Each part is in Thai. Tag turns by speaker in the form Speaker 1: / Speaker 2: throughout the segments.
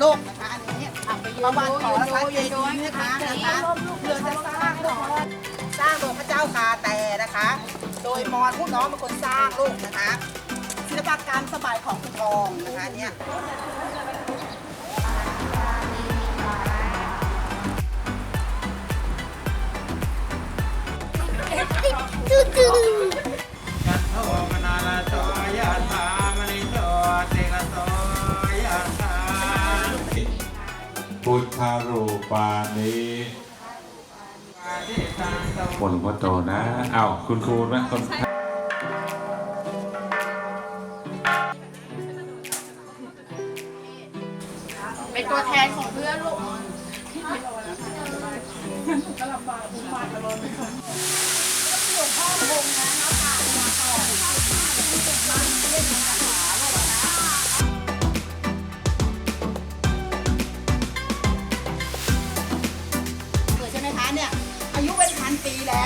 Speaker 1: โลกนะคะอันนี้ประวัติของนะคะเจดีย์นะคะนะคะเรือจะสร้างสร้างโดยพระเจ้าคาแต่นะคะ โดยมอญผู้น้องเป็นคนสร้างลูกนะคะศิลปกรรมสบายของคุณทองนะคะเนี่ย
Speaker 2: พุทธารูปานิ
Speaker 3: ปาทิตังต
Speaker 2: บนหลวงพ่อโตนะ เอาคุณครูนะคน
Speaker 1: เป็นตัวแทนของเพื่อนลูกเ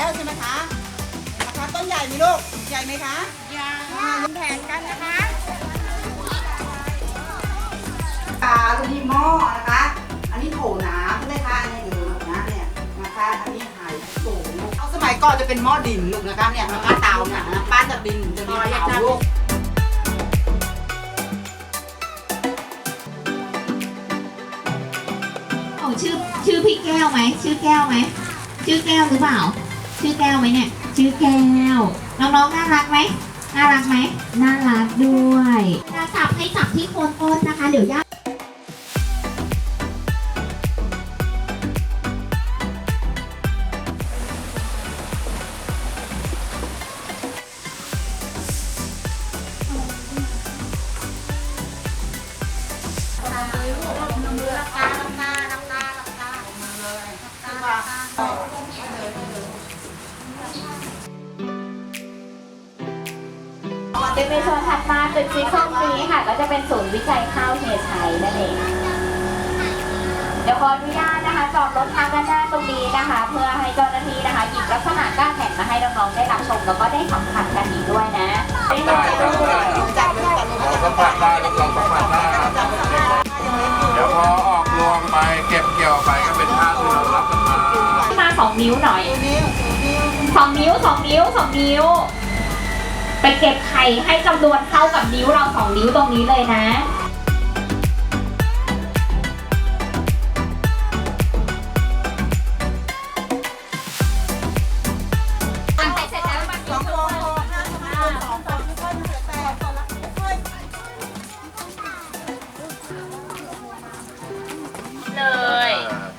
Speaker 1: แล้วใช่ไหมคะนะคะต้นใหญ่ไหมลูกใหญ่ไหมคะยังแผนกันนะคะตาลูกนี่หม้อนะคะ อันนี้โถน้ำใช่ไหมคะอันนี้เดี๋ยวนะเนี่ยนะคะอันนี้หายสูงเอาสมัยก่อนจะเป็นหม้อดินลูกนะคะเนี่ยนะคะเตาเนี่ยนะบ้านจากดินจะมีเตาลูก
Speaker 4: ของชื่อชื่อพี่แก้วไหมชื่อแก้วไหมชื่อแก้วหรือเปล่า ชื่อแก้วไหมเนี่ย ชื่อแก้ว น้องๆ น่ารักไหม น่ารักไหม น่ารักด้วยจะจับให้จับที่โคนต้นนะคะ เดี๋ยวย่า
Speaker 5: เป็นในโซนถัดมาตึกสีส้มนี้ค่ะ ก็จะเป็นศูนย์วิจัยข้าวเฮไทยนั่นเองเดี๋ยวขออนุญาตนะคะจอดรถทางด้านหน้าตรงนี้นะคะ เพื่อให้เจ้าหน้าที่นะคะหยิบลักษณะก้าแผ่นมาให้น้องๆได้รับชมแล้วก็ได้สัมผัสกันอีกด้วยนะได้เลยด้วย
Speaker 1: จับเลยจับเลย
Speaker 3: เราสัมผัสได้เราสัมผัสได้ครับเดี๋ยวพอออกรวงไปเก็บเกี่ยวไปก็เป็นท่าที่เรารับกันมา
Speaker 5: มาสองนิ้วหน่อยสองนิ้วสองนิ้วสองนิ้ว ไปเก็บไข่ให้จำนวนเท่ากับนิ้วเราสองนิ้วตรงนี้เลยนะ
Speaker 1: สองฟองพอห้าสองฟองสองฟองค่อยๆมันจะแตกก่อนละค่อย
Speaker 5: เลย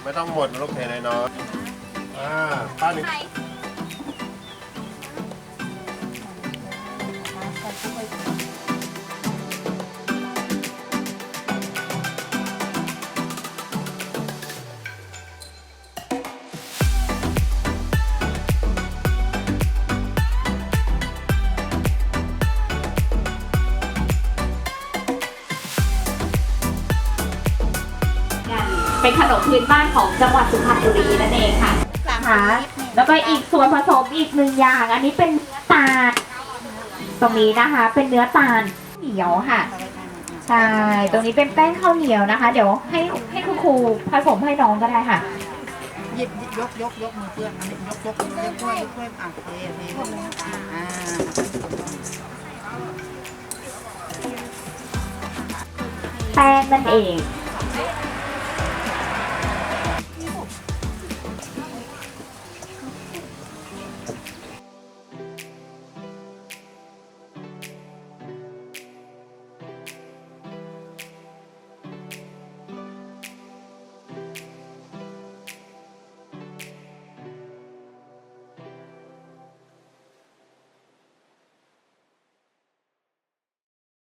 Speaker 3: ไม่ต้องหมดลูกเทน้อยๆอ่าป้าหนึ่ง
Speaker 5: เป็นขนมพื้นบ้านของจังหวัดสุพรรณบุรีนั่นเองค่ะค่ะแล้วก็อีกส่วนผสมอีกหนึ่งอย่าง อันนี้เป็นเนื้อตาล ตรงนี้นะคะ เป็นเนื้อตาลเหนียวค่ะ ใช่ ตรงนี้เป็นแป้งข้าวเหนียวนะคะ เดี๋ยวให้ให้คุณครูผสมให้น้องก็ได้ค่ะ
Speaker 1: หยิบยกยกยกมือเพื่อนอันนี้ยกยกยกช่วยช่วยอะเทเทอ่า
Speaker 5: แป้งนั่นเอง